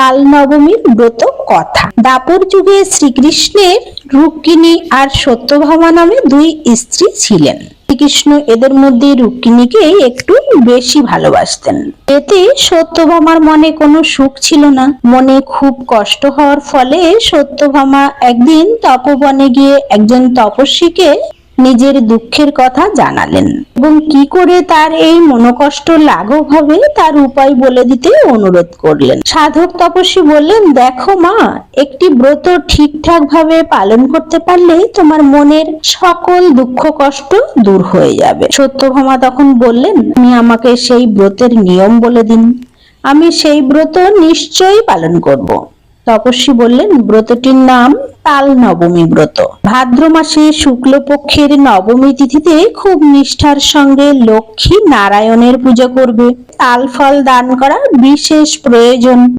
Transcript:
তাল নবমীর ব্রত কথা। দাপর যুগে শ্রীকৃষ্ণের রুক্মিণী আর সত্যভামা নামে দুই স্ত্রী ছিলেন। শ্রীকৃষ্ণ এদের মধ্যে রুক্মিণীকে একটু বেশি ভালোবাসতেন। এতে সত্যভামার মনে কোনো সুখ ছিল না। মনে খুব কষ্ট হওয়ার ফলে সত্যভামা একদিন তপবনে গিয়ে একজন তপস্বীকে নিজের দুঃখের কথা জানালেন। এবং কি করে তার এই মনোকষ্ট লাঘব হবে, তার উপায় বলে দিতে অনুরোধ করলেন। সাধক তপস্বী বললেন, দেখো মা, একটি ব্রত ঠিকঠাক ভাবে পালন করতে পারলে তোমার মনের সকল দুঃখ কষ্ট দূর হয়ে যাবে। সত্যভামা তখন বললেন, আপনি আমাকে সেই ব্রতের নিয়ম বলে দিন। আমি সেই ব্রত নিশ্চয়ই পালন করব। তপস্বী বললেন, ব্রতটির নাম তাল নবমী ব্রত। ভাদ্র মাসে শুক্লপক্ষের নবমী তিথিতে খুব নিষ্ঠার সঙ্গে লক্ষ্মী নারায়ণের পূজা করবে। তাল ফল দান করা বিশেষ প্রয়োজন।